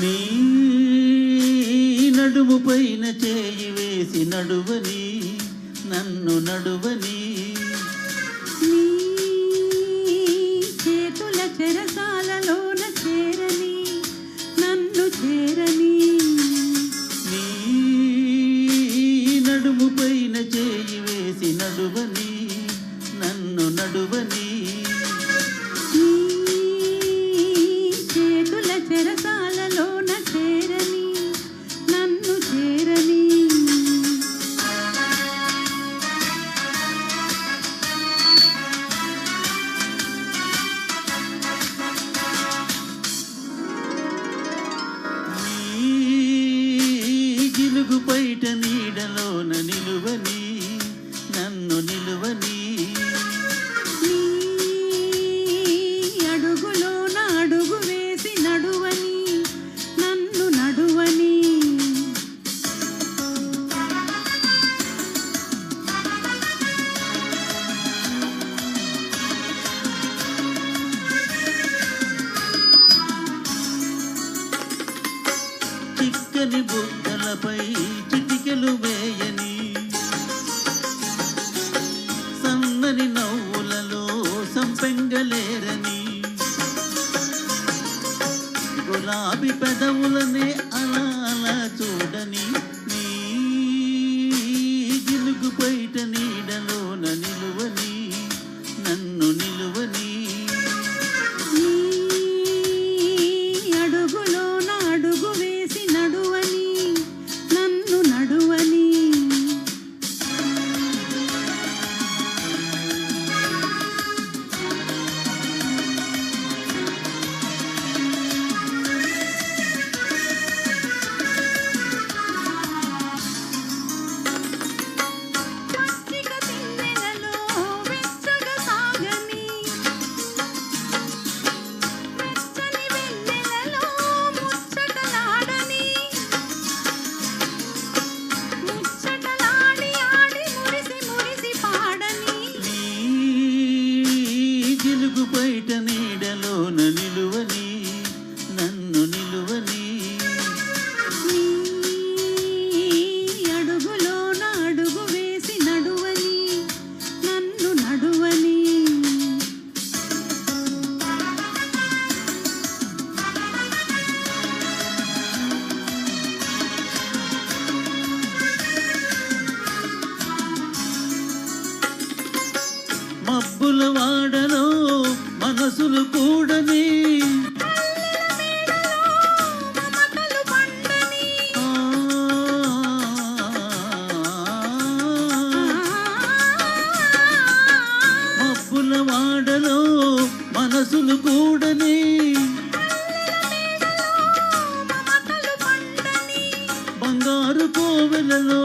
నీ నడుము పైన చేయి వేసి నడువని నన్ను నడువని. నీ చేతుల చెరస పెంగలేరని గులాబీ పెదవులనే అలా మనసులు వాడను మనసులు కూడని. మబ్బుల వాడను మనసులు కూడని. బంగారు కోవెలలో